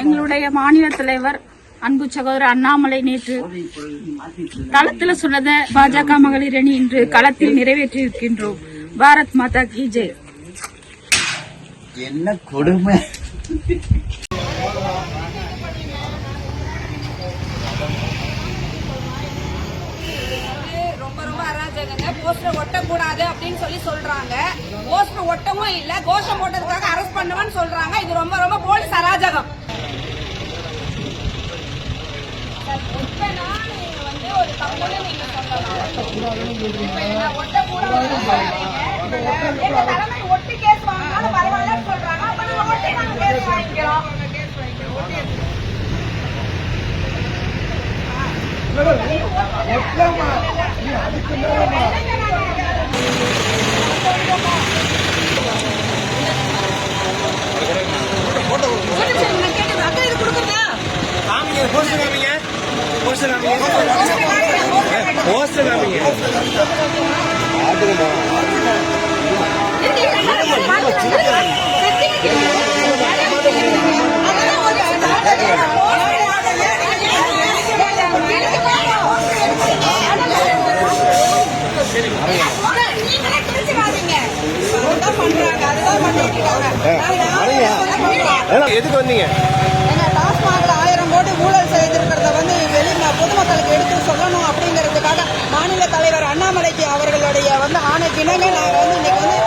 எங்களுடைய மாநில தலைவர் அன்பு சகோதரர் அண்ணாமலை நேற்று தளத்துல சொன்னத பாஜக மகளிர் அணி இன்று களத்தில் நிறைவேற்றி இருக்கின்றோம் பாரத் மாதா கி ஜெய். என்ன கொடுமை? போஸ்டர் ஒட்டக்கூடாது அப்படின்னு சொல்லி சொல்றாங்க. போஸ்டர் ஒட்டவும் இல்ல கோஷம் போட்டதுக்காக அரெஸ்ட் பண்ணுவேன்னு சொல்றாங்க. இது ரொம்ப ரொம்ப போலீஸ் அராஜகம். ஒட்டனா கேஸ் வாங்கினாலும் பரவாயில்லன்னு சொல்றாங்க. அப்ப ஒட்டி நாங்க கேஸ் வாங்கிக்கிறோம். போஸ்டர் காமிங்க. போஸ்டர் காமிங்க. போஸ்டர் காமிங்க. எதுக்கு வந்தீங்க? ஆயிரம் கோடி ஊழல் செய்திருக்கிறத வந்து வெளி பொதுமக்களுக்கு எடுத்து சொல்லணும் அப்படிங்கிறதுக்காக மாநில தலைவர் அண்ணாமலைக்கு அவர்களுடைய வந்து ஆணை ஆணைக்கிணங்க நாங்கள் வந்து இன்னைக்கு வந்து